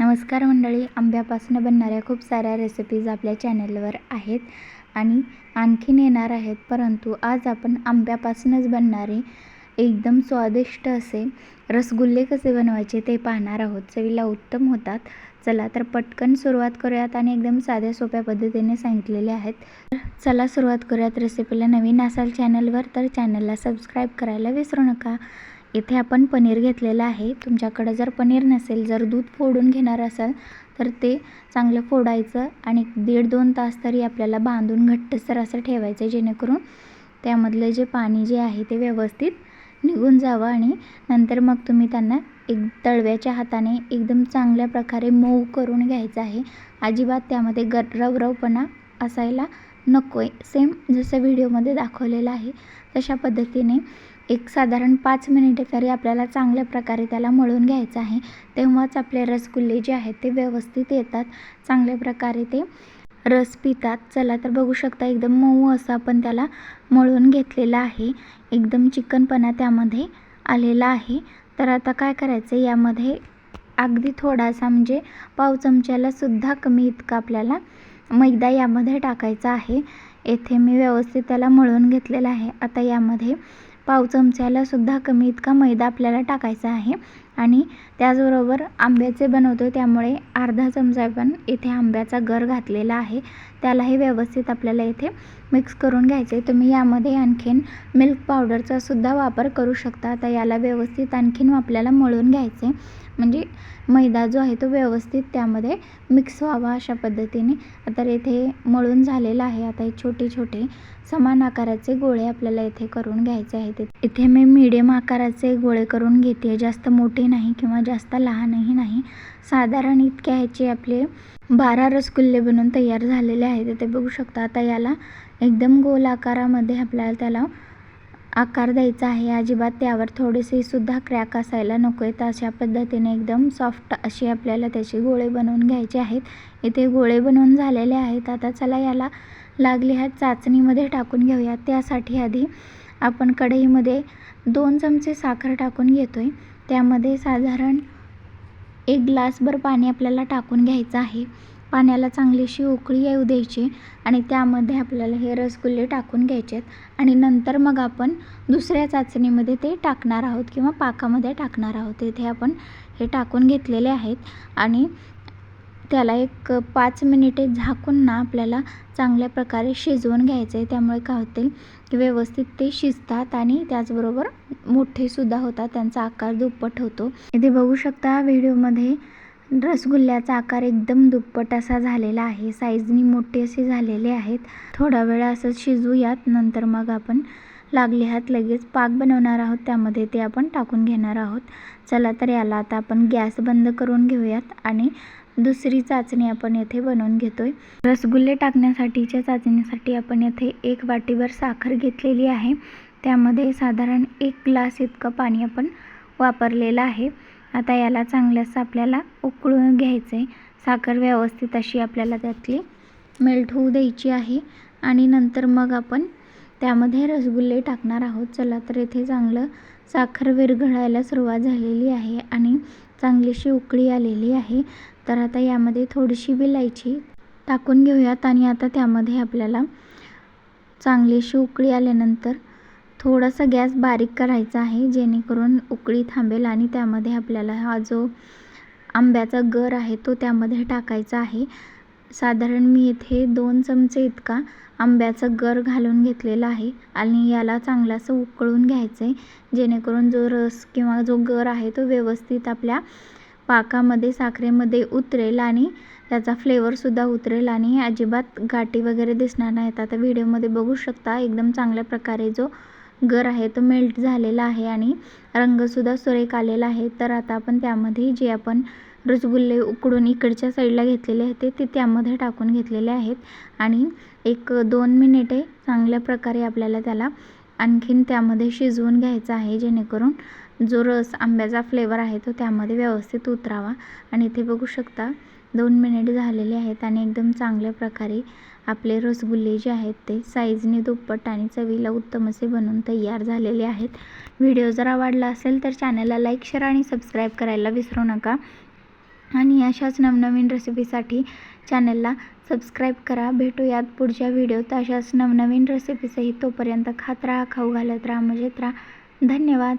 नमस्कार मंडळी आंब्यापासून बनणाऱ्या खूप साऱ्या रेसिपीज आपल्या चॅनलवर आहेत आणि आणखीन येणार आहेत. परंतु आज आपण आंब्यापासूनच बनणारे एकदम स्वादिष्ट असे रसगुल्ले कसे बनवायचे ते पाहणार आहोत. चवीला उत्तम होतात. चला तर पटकन सुरुवात करूयात आणि एकदम साध्या सोप्या पद्धतीने सांगितलेले आहेत. चला सुरुवात करूयात रेसिपीला नवीन असाल चॅनलवर तर चॅनलला सबस्क्राईब करायला विसरू नका. इथे आपण पनीर घेतलेलं आहे. तुमच्याकडं जर पनीर नसेल जर दूध फोडून घेणार असाल तर ते चांगलं फोडायचं आणि दीड दोन तास तरी आपल्याला बांधून घट्टसर असं ठेवायचं जेणेकरून त्यामधलं जे पाणी जे आहे ते व्यवस्थित निघून जावं आणि नंतर मग तुम्ही त्यांना एक तळव्याच्या हाताने एकदम चांगल्या प्रकारे मऊ करून घ्यायचं आहे. अजिबात त्यामध्ये ग रवरवपणा असायला नको आहे सेम जसं व्हिडिओमध्ये दाखवलेलं आहे तशा पद्धतीने एक साधारण पाच मिनिटे तरी आपल्याला चांगल्या प्रकारे त्याला मळून घ्यायचं आहे. तेव्हाच आपले रसगुल्ले जे आहेत ते व्यवस्थित येतात. चांगल्या प्रकारे ते रस पितात. चला तर बघू शकता एकदम मऊ असं आपण त्याला मळून घेतलेलं आहे. एकदम चिकनपणा त्यामध्ये आलेला आहे. तर आता काय करायचं यामध्ये अगदी थोडासा म्हणजे पाव चमच्यालासुद्धा कमी इतका आपल्याला मैदा यामध्ये टाकायचा आहे. येथे मी व्यवस्थित त्याला मळून घेतलेला आहे. आता यामध्ये पाव चमच्याला सुद्धा कमी इतका मैदा आपल्याला टाकायचा आहे. आणि त्याचबरोबर आंब्याचे बनवतो त्यामुळे अर्धा चमचा पण इथे आंब्याचा गर घातलेला आहे. त्यालाही व्यवस्थित आपल्याला इथे मिक्स करून घ्यायचे तुम्ही यामध्ये आणखीन मिल्क पावडरचा सुद्धा वापर करू शकता. आता याला व्यवस्थित आणखीन आपल्याला मळून घ्यायचे म्हणजे मैदा जो आहे तो व्यवस्थित त्यामध्ये मिक्स व्हावा अशा पद्धतीने. आता इथे मळून झालेला आहे. आता हे छोटे छोटे समान आकाराचे गोळे आपल्याला इथे करून घ्यायचे आहेत. इथे मी मीडियम आकाराचे गोळे करून घेते जास्त मोठे नाही किंवा जास्त लहानही नाही. साधारण इतके ह्याचे आपले बारा रसगुल्ले बनवून तयार झालेले आहेत. ते बघू शकता. आता याला एकदम गोल आकारामध्ये आपल्याला त्याला आकार द्यायचा आहे. अजिबात त्यावर थोडेसे सुद्धा क्रॅक असायला नको आहेत. अशा पद्धतीने एकदम सॉफ्ट अशी आपल्याला त्याचे गोळे बनवून घ्यायचे आहेत. इथे गोळे बनवून झालेले आहेत. आता चला याला लागले ह्या चाचणीमध्ये टाकून घेऊया. त्यासाठी आधी आपण कढईमध्ये दोन चमचे साखर टाकून घेतो आहे त्यामध्ये साधारण एक ग्लासभर पाणी आपल्याला टाकून घ्यायचं आहे. पाण्याला चांगलीशी उकळी येऊ द्यायची आणि त्यामध्ये आपल्याला हे रसगुल्ले टाकून घ्यायचे आहेत. आणि नंतर मग आपण दुसऱ्या चाचणीमध्ये ते टाकणार आहोत किंवा पाकामध्ये टाकणार आहोत. तिथे आपण हे टाकून घेतलेले आहेत. आणि त्याला एक पाच मिनिटे झाकून ना आपल्याला चांगल्या प्रकारे शिजवून घ्यायचं आहे त्यामुळे काय होते की व्यवस्थित ते शिजतात आणि त्याचबरोबर मोठेसुद्धा होतात. त्यांचा आकार दुप्पट होतो. इथे बघू शकता व्हिडिओमध्ये रसगुल्ल्याचा आकार एकदम दुप्पट असा झालेला आहे. साईजनी मोठे असे झालेले आहेत. थोडा वेळ असं शिजवूयात नंतर मग आपण लागले हात लगेच पाक बनवणार आहोत. त्यामध्ये ते आपण टाकून घेणार आहोत. चला तर याला आता आपण गॅस बंद करून घेऊयात आणि दुसरी चाचणी आपण येथे बनवून घेतो आहे रसगुल्ले टाकण्यासाठीच्या चाचणीसाठी आपण येथे एक वाटीभर साखर घेतलेली आहे. त्यामध्ये साधारण एक ग्लास इतकं पाणी आपण वापरलेलं आहे. आता याला चांगल्यास आपल्याला उकळून घ्यायचं आहे साखर व्यवस्थित अशी आपल्याला त्यातली मेल्ट होऊ द्यायची आहे. आणि नंतर मग आपण त्यामध्ये रसगुल्ले टाकणार आहोत. चला तर इथे चांगलं साखर विरघळायला सुरुवात झालेली आहे. आणि चांगलीशी उकळी आलेली आहे. तर आता यामध्ये थोडीशी विलायची टाकून घेऊयात आणि आता त्यामध्ये आपल्याला चांगलीशी उकळी आल्यानंतर थोडासा गॅस बारीक करायचा आहे जेणेकरून उकळी थांबेल आणि त्यामध्ये आपल्याला हा जो आंब्याचा गर आहे तो त्यामध्ये टाकायचा आहे. साधारण मी इथे दोन चमचे इतका आंब्याचा गर घालून घेतलेला आहे आणि याला चांगलासं उकळून घ्यायचं आहे जेणेकरून जो रस किंवा जो गर आहे तो व्यवस्थित आपल्या पाकामध्ये साखरेमध्ये उतरेल आणि त्याचा फ्लेवरसुद्धा उतरेल आणि अजिबात गाठी वगैरे दिसणार नाहीत. आता व्हिडिओमध्ये बघू शकता एकदम चांगल्या प्रकारे जो गर आहे तो मेल्ट झालेला आहे आणि रंगसुद्धा सुरेख आलेला आहे. तर आता आपण त्यामध्ये जे आपण रसगुल्ले उकडून इकडच्या साईडला घेतलेले आहेत ते त्यामध्ये टाकून घेतलेले आहेत. आणि एक दोन मिनिटे चांगल्या प्रकारे आपल्याला त्याला आणखीन त्यामध्ये शिजवून घ्यायचं आहे जेणेकरून जो रस आंब्याचा फ्लेवर आहे तो त्यामध्ये व्यवस्थित उतरावा. आणि इथे बघू शकता दोन मिनिट झालेले आहेत आणि एकदम चांगल्या प्रकारे आपले रसगुल्ले जे आहेत ते साईजने दुप्पट आणि चवीला उत्तम असे बनवून तयार झालेले आहेत. व्हिडिओ जर आवडला असेल तर चॅनलला लाईक शेअर आणि सबस्क्राईब करायला विसरू नका. आणि अशाच नवनवीन रेसिपीसाठी चॅनलला सबस्क्राईब करा. भेटूयात पुढच्या व्हिडिओत अशाच नवनवीन रेसिपीसही तोपर्यंत खात राहा खाऊ घालत राहा मजेत राहा. धन्यवाद.